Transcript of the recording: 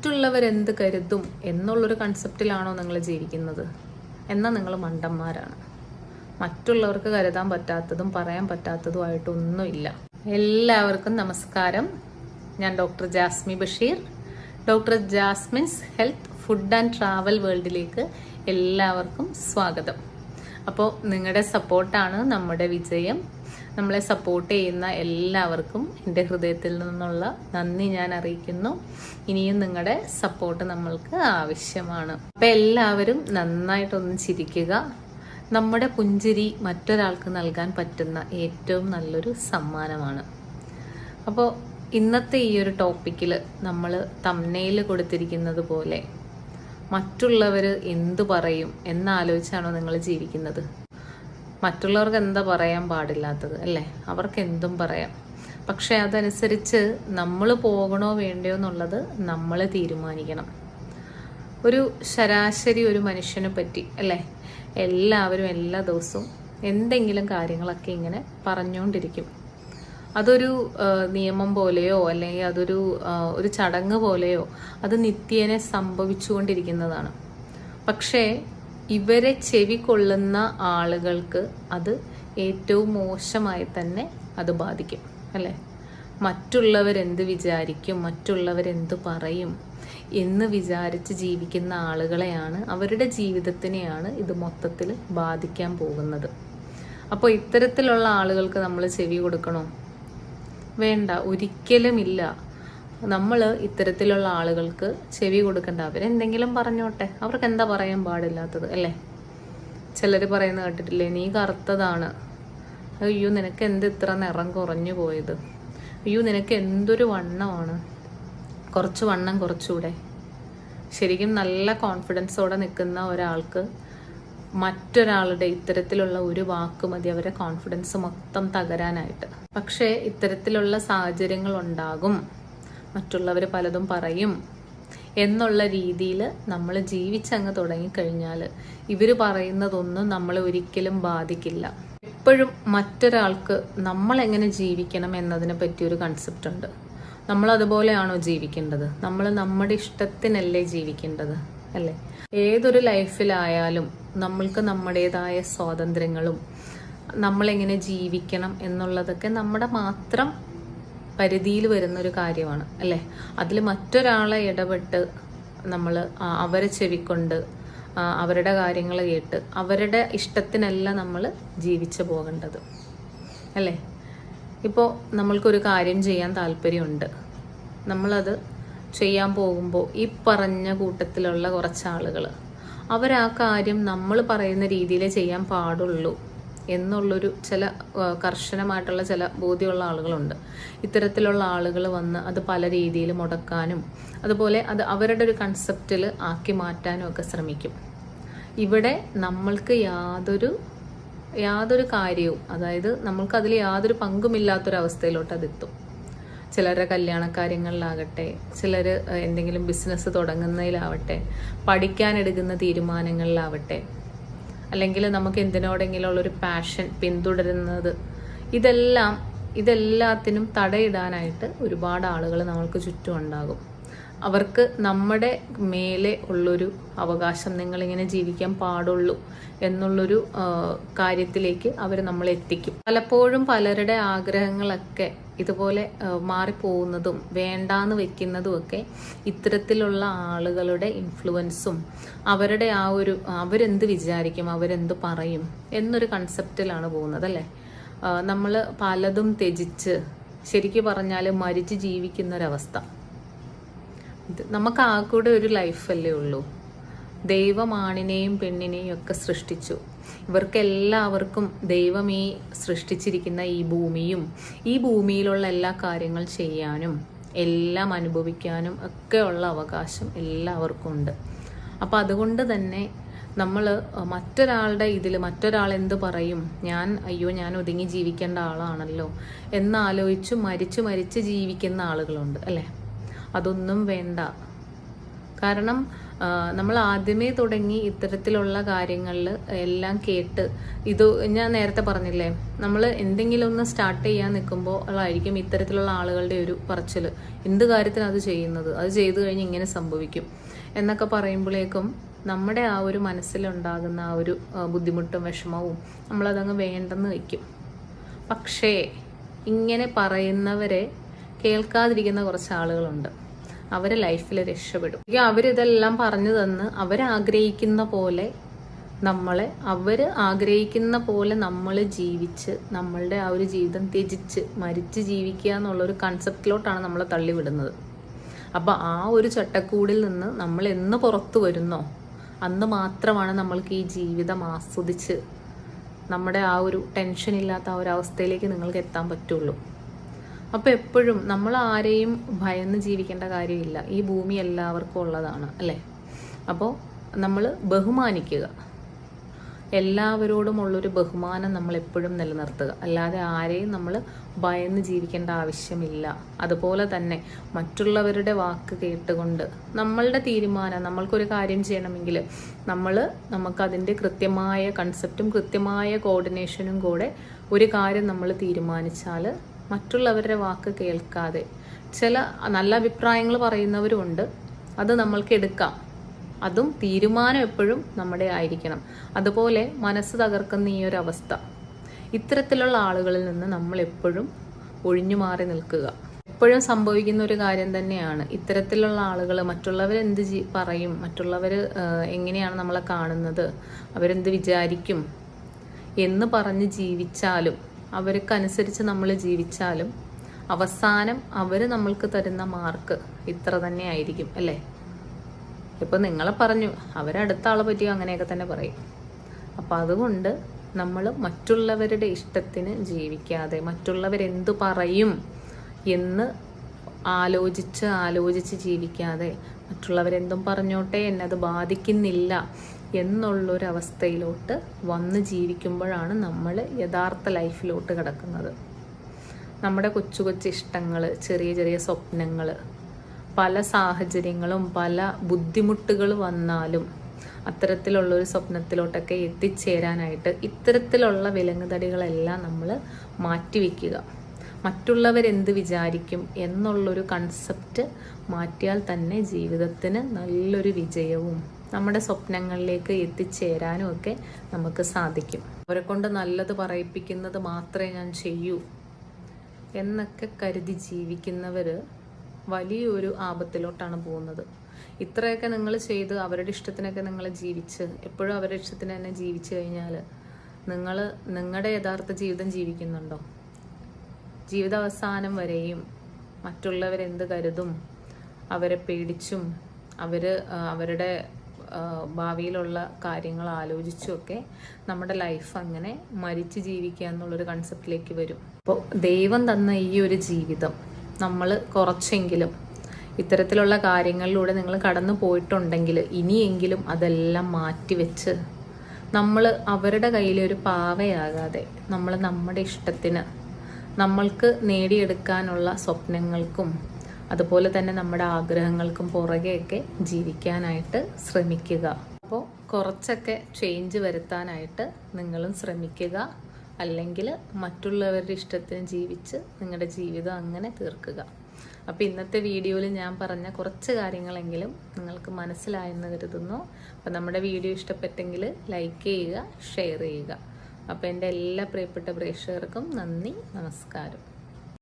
മറ്റുള്ളവരെന്ത് കരുതും എന്നുള്ളൊരു കൺസെപ്റ്റിലാണോ നിങ്ങൾ ജീവിക്കുന്നത്? എന്നാൽ നിങ്ങൾ മണ്ടന്മാരാണ്. മറ്റുള്ളവർക്ക് കരുതാൻ പറ്റാത്തതും പറയാൻ പറ്റാത്തതുമായിട്ടൊന്നുമില്ല എല്ലാവർക്കും നമസ്കാരം. ഞാൻ doctor Jasmi Basheer. Doctor Jasmin's health food and travel വേൾഡിലേക്ക് എല്ലാവർക്കും സ്വാഗതം. അപ്പോൾ നിങ്ങളുടെ സപ്പോർട്ടാണ് നമ്മുടെ വിജയം. നമ്മളെ സപ്പോർട്ട് ചെയ്യുന്ന എല്ലാവർക്കും എന്റെ ഹൃദയത്തിൽ നിന്നുള്ള നന്ദി ഞാൻ അറിയിക്കുന്നു. ഇനിയും നിങ്ങളുടെ സപ്പോർട്ട് നമ്മൾക്ക് ആവശ്യമാണ്. അപ്പം എല്ലാവരും നന്നായിട്ടൊന്ന് ചിരിക്കുക. നമ്മുടെ പുഞ്ചിരി മറ്റൊരാൾക്ക് നൽകാൻ പറ്റുന്ന ഏറ്റവും നല്ലൊരു സമ്മാനമാണ്. അപ്പോൾ ഇന്നത്തെ ഈ ഒരു ടോപ്പിക്കിൽ നമ്മൾ തമ്മനയിൽ കൊടുത്തിരിക്കുന്നത് പോലെ മറ്റുള്ളവർ എന്തു പറയും എന്നാലോചിച്ചാണോ നിങ്ങൾ ജീവിക്കുന്നത്. മറ്റുള്ളവർക്ക് എന്താ പറയാൻ പാടില്ലാത്തത് അല്ലേ? അവർക്ക് എന്തും പറയാം. പക്ഷെ അതനുസരിച്ച് നമ്മൾ പോകണോ വേണ്ടയോ എന്നുള്ളത് നമ്മൾ തീരുമാനിക്കണം. ഒരു ശരാശരി ഒരു മനുഷ്യനെ പറ്റി അല്ലേ? എല്ലാവരും എല്ലാ ദിവസവും എന്തെങ്കിലും കാര്യങ്ങളൊക്കെ ഇങ്ങനെ പറഞ്ഞുകൊണ്ടിരിക്കും അതൊരു നിയമം പോലെയോ അല്ലെങ്കിൽ അതൊരു ഒരു ചടങ്ങ് പോലെയോ അത് നിത്യേനെ സംഭവിച്ചുകൊണ്ടിരിക്കുന്നതാണ്. പക്ഷേ ഇവരെ ചെവി കൊള്ളുന്ന ആളുകൾക്ക് അത് ഏറ്റവും മോശമായി തന്നെ അത് ബാധിക്കും അല്ലേ? മറ്റുള്ളവരെന്ത് വിചാരിക്കും മറ്റുള്ളവരെന്ത് പറയും എന്ന് വിചാരിച്ച് ജീവിക്കുന്ന ആളുകളെയാണ് അവരുടെ ജീവിതത്തിനെയാണ് ഇത് മൊത്തത്തിൽ ബാധിക്കാൻ പോകുന്നത്. അപ്പോൾ ഇത്തരത്തിലുള്ള ആളുകൾക്ക് നമ്മൾ ചെവി കൊടുക്കണോ? വേണ്ട ഒരിക്കലുമില്ല. നമ്മൾ ഇത്തരത്തിലുള്ള ആളുകൾക്ക് ചെവി കൊടുക്കേണ്ട. അവരെന്തെങ്കിലും പറഞ്ഞോട്ടെ. അവർക്ക് എന്താ പറയാൻ പാടില്ലാത്തത് അല്ലേ? ചിലർ പറയുന്നത് കേട്ടിട്ടില്ലേ നീ കറുത്തതാണ്. അയ്യോ നിനക്ക് എന്ത് ഇത്ര നിറം കുറഞ്ഞു പോയത്? അയ്യോ നിനക്ക് എന്തൊരു വണ്ണമാണ്. കുറച്ച് വണ്ണം കുറച്ചുകൂടെ ശരിക്കും നല്ല കോൺഫിഡൻസോടെ നിൽക്കുന്ന ഒരാൾക്ക് മറ്റൊരാളുടെ ഇത്തരത്തിലുള്ള ഒരു വാക്ക് മതി അവരെ കോൺഫിഡൻസ് മൊത്തം തകരാനായിട്ട്. പക്ഷേ ഇത്തരത്തിലുള്ള സാഹചര്യങ്ങൾ ഉണ്ടാകും. മറ്റുള്ളവർ പലതും പറയും. എന്നുള്ള രീതിയിൽ നമ്മൾ ജീവിച്ചങ്ങ് തുടങ്ങിക്കഴിഞ്ഞാൽ ഇവർ പറയുന്നതൊന്നും നമ്മൾ ഒരിക്കലും ബാധിക്കില്ല. എപ്പോഴും മറ്റൊരാൾക്ക് നമ്മൾ എങ്ങനെ ജീവിക്കണം എന്നതിനെ പറ്റി ഒരു കൺസെപ്റ്റ് ഉണ്ട്. നമ്മൾ അതുപോലെയാണോ ജീവിക്കേണ്ടത്? നമ്മൾ നമ്മുടെ ഇഷ്ടത്തിനല്ലേ ജീവിക്കേണ്ടത്? അല്ലേ? ഏതൊരു ലൈഫിലായാലും നമ്മൾക്ക് നമ്മുടേതായ സ്വാതന്ത്ര്യങ്ങളും നമ്മളെങ്ങനെ ജീവിക്കണം എന്നുള്ളതൊക്കെ നമ്മുടെ മാത്രം പരിധിയിൽ വരുന്ന ഒരു കാര്യമാണ് അല്ലേ? അതിൽ മറ്റൊരാളെ ഇടപെട്ട് നമ്മൾ അവരെ ചെവിക്കൊണ്ട് അവരുടെ കാര്യങ്ങൾ കേട്ട് അവരുടെ ഇഷ്ടത്തിനല്ല നമ്മൾ ജീവിച്ചു പോകേണ്ടത് അല്ലേ? ഇപ്പോൾ നമ്മൾക്കൊരു കാര്യം ചെയ്യാൻ താല്പര്യമുണ്ട്. നമ്മളത് ചെയ്യാൻ പോകുമ്പോൾ ഈ പറഞ്ഞ കൂട്ടത്തിലുള്ള കുറച്ച് ആളുകൾ അവർ ആ കാര്യം നമ്മൾ പറയുന്ന രീതിയിലേ ചെയ്യാൻ പാടുള്ളൂ എന്നുള്ളൊരു ചില കർശനമായിട്ടുള്ള ചില ബോധ്യമുള്ള ആളുകളുണ്ട്. ഇത്തരത്തിലുള്ള ആളുകൾ വന്ന് അത് പല രീതിയിൽ മുടക്കാനും അതുപോലെ അത് അവരുടെ ഒരു കൺസെപ്റ്റിൽ ആക്കി മാറ്റാനും ഒക്കെ ശ്രമിക്കും. ഇവിടെ നമ്മൾക്ക് യാതൊരു യാതൊരു കാര്യവും അതായത് നമ്മൾക്ക് അതിൽ യാതൊരു പങ്കുമില്ലാത്തൊരവസ്ഥയിലോട്ട് അതെത്തും. ചിലരുടെ കല്യാണക്കാര്യങ്ങളിലാകട്ടെ ചിലർ എന്തെങ്കിലും ബിസിനസ് തുടങ്ങുന്നതിലാവട്ടെ പഠിക്കാനെടുക്കുന്ന തീരുമാനങ്ങളിലാവട്ടെ അല്ലെങ്കിൽ നമുക്ക് എന്തിനോടെങ്കിലുള്ളൊരു പാഷൻ പിന്തുടരുന്നത് ഇതെല്ലാം ഇതെല്ലാത്തിനും തടയിടാനായിട്ട് ഒരുപാട് ആളുകൾ നമ്മൾക്ക് ചുറ്റും ഉണ്ടാകും. അവർക്ക് നമ്മുടെ മേലെ ഉള്ളൊരു അവകാശം നിങ്ങളിങ്ങനെ ജീവിക്കാൻ പാടുള്ളൂ എന്നുള്ളൊരു കാര്യത്തിലേക്ക് അവർ നമ്മളെ എത്തിക്കും. പലപ്പോഴും പലരുടെ ആഗ്രഹങ്ങളൊക്കെ ഇതുപോലെ മാറിപ്പോകുന്നതും വേണ്ടാന്ന് വെക്കുന്നതും ഒക്കെ ഇത്തരത്തിലുള്ള ആളുകളുടെ ഇൻഫ്ലുവൻസും അവരുടെ ആ ഒരു അവരെന്ത് വിചാരിക്കും അവരെന്ത് പറയും എന്നൊരു കൺസെപ്റ്റിലാണ് പോകുന്നത് അല്ലേ? നമ്മൾ പലതും ത്യജിച്ച് ശരിക്കു പറഞ്ഞാൽ മരിച്ച് ജീവിക്കുന്ന ഒരവസ്ഥ ഇത് നമുക്ക് ആ കൂടെ ഒരു ലൈഫല്ലേ ഉള്ളൂ. ദൈവം ആണിനെയും പെണ്ണിനെയും ഒക്കെ സൃഷ്ടിച്ചു. ഇവർക്കെല്ലാവർക്കും ദൈവം ഈ സൃഷ്ടിച്ചിരിക്കുന്ന ഈ ഭൂമിയും ഈ ഭൂമിയിലുള്ള എല്ലാ കാര്യങ്ങൾ ചെയ്യാനും എല്ലാം അനുഭവിക്കാനും ഒക്കെ ഉള്ള അവകാശം എല്ലാവർക്കും ഉണ്ട് അപ്പം അതുകൊണ്ട് തന്നെ നമ്മൾ മറ്റൊരാളുടെ ഇതിൽ മറ്റൊരാൾ എന്ത് പറയും? ഞാൻ അയ്യോ ഞാൻ ഒതുങ്ങി ജീവിക്കേണ്ട ആളാണല്ലോ. എന്നാലോചിച്ച് മരിച്ചു മരിച്ച് ജീവിക്കുന്ന ആളുകളുണ്ട് അല്ലേ? അതൊന്നും വേണ്ട. കാരണം നമ്മൾ ആദ്യമേ തുടങ്ങി ഇത്തരത്തിലുള്ള കാര്യങ്ങളിൽ എല്ലാം കേട്ട് ഇത് ഞാൻ നേരത്തെ പറഞ്ഞില്ലേ നമ്മൾ എന്തെങ്കിലും ഒന്ന് സ്റ്റാർട്ട് ചെയ്യാൻ നിൽക്കുമ്പോൾ ഉള്ളതായിരിക്കും ഇത്തരത്തിലുള്ള ആളുകളുടെ ഒരു പറച്ചിൽ. എന്ത് കാര്യത്തിന് അത് ചെയ്യുന്നത്? അത് ചെയ്തു കഴിഞ്ഞ് ഇങ്ങനെ സംഭവിക്കും. എന്നൊക്കെ പറയുമ്പോഴേക്കും നമ്മുടെ ആ ഒരു മനസ്സിലുണ്ടാകുന്ന ആ ഒരു ബുദ്ധിമുട്ടും വിഷമവും നമ്മളതങ്ങ് വേണ്ടെന്ന് വയ്ക്കും. പക്ഷേ ഇങ്ങനെ പറയുന്നവരെ കേൾക്കാതിരിക്കുന്ന കുറച്ച് ആളുകളുണ്ട്. അവരെ ലൈഫിൽ രക്ഷപ്പെടും. അവരിതെല്ലാം പറഞ്ഞു തന്ന് അവരാഗ്രഹിക്കുന്ന പോലെ നമ്മളെ അവർ ആഗ്രഹിക്കുന്ന പോലെ നമ്മൾ ജീവിച്ച് നമ്മളുടെ ആ ഒരു ജീവിതം ത്യജിച്ച് മരിച്ച് ജീവിക്കുക എന്നുള്ളൊരു കൺസെപ്റ്റിലോട്ടാണ് നമ്മളെ തള്ളിവിടുന്നത്. അപ്പോൾ ആ ഒരു ചട്ടക്കൂടിൽ നിന്ന് നമ്മൾ എന്ന് പുറത്തു വരുന്നോ അന്ന് മാത്രമാണ് നമ്മൾക്ക് ഈ ജീവിതം ആസ്വദിച്ച് നമ്മുടെ ആ ഒരു ടെൻഷൻ ഇല്ലാത്ത ആ ഒരു അവസ്ഥയിലേക്ക് നിങ്ങൾക്ക് എത്താൻ പറ്റുള്ളൂ. അപ്പോൾ എപ്പോഴും നമ്മൾ ആരെയും ഭയന്ന് ജീവിക്കേണ്ട കാര്യമില്ല. ഈ ഭൂമി എല്ലാവർക്കും ഉള്ളതാണ് അല്ലേ? അപ്പോൾ നമ്മൾ ബഹുമാനിക്കുക. എല്ലാവരോടും ഉള്ളൊരു ബഹുമാനം നമ്മൾ എപ്പോഴും നിലനിർത്തുക. അല്ലാതെ ആരെയും നമ്മൾ ഭയന്ന് ജീവിക്കേണ്ട ആവശ്യമില്ല. അതുപോലെ തന്നെ മറ്റുള്ളവരുടെ വാക്ക് കേട്ടുകൊണ്ട് നമ്മളുടെ തീരുമാനം നമ്മൾക്കൊരു കാര്യം ചെയ്യണമെങ്കിൽ നമ്മൾ നമുക്കതിന്റെ കൃത്യമായ കൺസെപ്റ്റും കൃത്യമായ കോർഡിനേഷനും കൂടെ ഒരു കാര്യം നമ്മൾ തീരുമാനിച്ചാൽ മറ്റുള്ളവരുടെ വാക്ക് കേൾക്കാതെ. ചില നല്ല അഭിപ്രായങ്ങൾ പറയുന്നവരുമുണ്ട് അത് നമ്മൾക്ക് എടുക്കാം. അതും തീരുമാനം എപ്പോഴും നമ്മുടെ ആയിരിക്കണം. അതുപോലെ മനസ്സ് തകർക്കുന്ന ഈ ഒരു അവസ്ഥ. ഇത്തരത്തിലുള്ള ആളുകളിൽ നിന്ന് നമ്മൾ എപ്പോഴും ഒഴിഞ്ഞു മാറി നിൽക്കുക. എപ്പോഴും സംഭവിക്കുന്ന ഒരു കാര്യം തന്നെയാണ്. ഇത്തരത്തിലുള്ള ആളുകൾ മറ്റുള്ളവർ എന്ത് പറയും? മറ്റുള്ളവർ എങ്ങനെയാണ് നമ്മളെ കാണുന്നത്? അവരെന്ത് വിചാരിക്കും? എന്ന് പറഞ്ഞ് ജീവിച്ചാലും അവർക്കനുസരിച്ച് നമ്മൾ ജീവിച്ചാലും അവസാനം അവർ നമ്മൾക്ക് തരുന്ന മാർക്ക് ഇത്ര തന്നെ ആയിരിക്കും അല്ലേ? ഇപ്പൊ നിങ്ങളെ പറഞ്ഞു അവരടുത്ത ആളെ പറ്റിയോ അങ്ങനെയൊക്കെ തന്നെ പറയും. അപ്പം അതുകൊണ്ട് നമ്മൾ മറ്റുള്ളവരുടെ ഇഷ്ടത്തിന് ജീവിക്കാതെ മറ്റുള്ളവരെന്തു പറയും എന്ന് ആലോചിച്ച് ആലോചിച്ച് ജീവിക്കാതെ മറ്റുള്ളവരെന്തും പറഞ്ഞോട്ടെ എന്നത് ബാധിക്കുന്നില്ല. എന്നുള്ളൊരവസ്ഥയിലോട്ട് വന്ന് ജീവിക്കുമ്പോഴാണ് നമ്മൾ യഥാർത്ഥ ലൈഫിലോട്ട് കിടക്കുന്നത്. നമ്മുടെ കൊച്ചു കൊച്ചു ഇഷ്ടങ്ങൾ ചെറിയ ചെറിയ സ്വപ്നങ്ങൾ പല സാഹചര്യങ്ങളും പല ബുദ്ധിമുട്ടുകൾ വന്നാലും അത്തരത്തിലുള്ള ഒരു സ്വപ്നത്തിലോട്ടൊക്കെ എത്തിച്ചേരാനായിട്ട് ഇത്തരത്തിലുള്ള വിലങ്ങുതടികളെല്ലാം നമ്മൾ മാറ്റിവെക്കുക. മറ്റുള്ളവരെന്ത് വിചാരിക്കും എന്നുള്ളൊരു കൺസെപ്റ്റ് മാറ്റിയാൽ തന്നെ ജീവിതത്തിന് നല്ലൊരു വിജയവും നമ്മുടെ സ്വപ്നങ്ങളിലേക്ക് എത്തിച്ചേരാനും ഒക്കെ നമുക്ക് സാധിക്കും. അവരെ കൊണ്ട് നല്ലത് പറയിപ്പിക്കുന്നത് മാത്രമേ ഞാൻ ചെയ്യൂ എന്നൊക്കെ കരുതി ജീവിക്കുന്നവർ വലിയൊരു ആപത്തിലോട്ടാണ് പോകുന്നത്. ഇത്രയൊക്കെ നിങ്ങൾ ചെയ്ത് അവരുടെ ഇഷ്ടത്തിനൊക്കെ നിങ്ങൾ ജീവിച്ച് എപ്പോഴും അവരുടെ ഇഷ്ടത്തിന് തന്നെ ജീവിച്ചു കഴിഞ്ഞാൽ നിങ്ങൾ നിങ്ങളുടെ യഥാർത്ഥ ജീവിതം ജീവിക്കുന്നുണ്ടോ? ജീവിതാവസാനം വരെയും മറ്റുള്ളവരെന്ത് കരുതും? അവരെ പേടിച്ചും അവർ അവരുടെ ഭാവിയിലുള്ള കാര്യങ്ങൾ ആലോചിച്ചുമൊക്കെ നമ്മുടെ ലൈഫ് അങ്ങനെ മരിച്ച് ജീവിക്കുക എന്നുള്ളൊരു കൺസെപ്റ്റിലേക്ക് വരും. അപ്പോൾ ദൈവം തന്ന ഈ ഒരു ജീവിതം നമ്മൾ കുറച്ചെങ്കിലും ഇത്തരത്തിലുള്ള കാര്യങ്ങളിലൂടെ നിങ്ങൾ കടന്നു പോയിട്ടുണ്ടെങ്കിൽ ഇനിയെങ്കിലും അതെല്ലാം മാറ്റിവെച്ച് നമ്മൾ അവരുടെ കയ്യിലെ ഒരു പാവയാകാതെ നമ്മൾ നമ്മുടെ ഇഷ്ടത്തിന് നമ്മൾക്ക് നേടിയെടുക്കാനുള്ള സ്വപ്നങ്ങൾക്കും അതുപോലെ തന്നെ നമ്മുടെ ആഗ്രഹങ്ങൾക്കും പുറകെയൊക്കെ ജീവിക്കാനായിട്ട് ശ്രമിക്കുക. അപ്പോൾ കുറച്ചൊക്കെ ചേഞ്ച് വരുത്താനായിട്ട് നിങ്ങളും ശ്രമിക്കുക. അല്ലെങ്കിൽ മറ്റുള്ളവരുടെ ഇഷ്ടത്തിന് ജീവിച്ച് നിങ്ങളുടെ ജീവിതം അങ്ങനെ തീർക്കുക. അപ്പോൾ ഇന്നത്തെ വീഡിയോയിൽ ഞാൻ പറഞ്ഞ കുറച്ച് കാര്യങ്ങളെങ്കിലും നിങ്ങൾക്ക് മനസ്സിലായെന്ന് കരുതുന്നു. അപ്പോൾ നമ്മുടെ വീഡിയോ ഇഷ്ടപ്പെട്ടെങ്കിൽ ലൈക്ക് ചെയ്യുക ഷെയർ ചെയ്യുക. അപ്പോൾ എന്റെ എല്ലാ പ്രിയപ്പെട്ട പ്രേക്ഷകർക്കും നന്ദി നമസ്കാരം.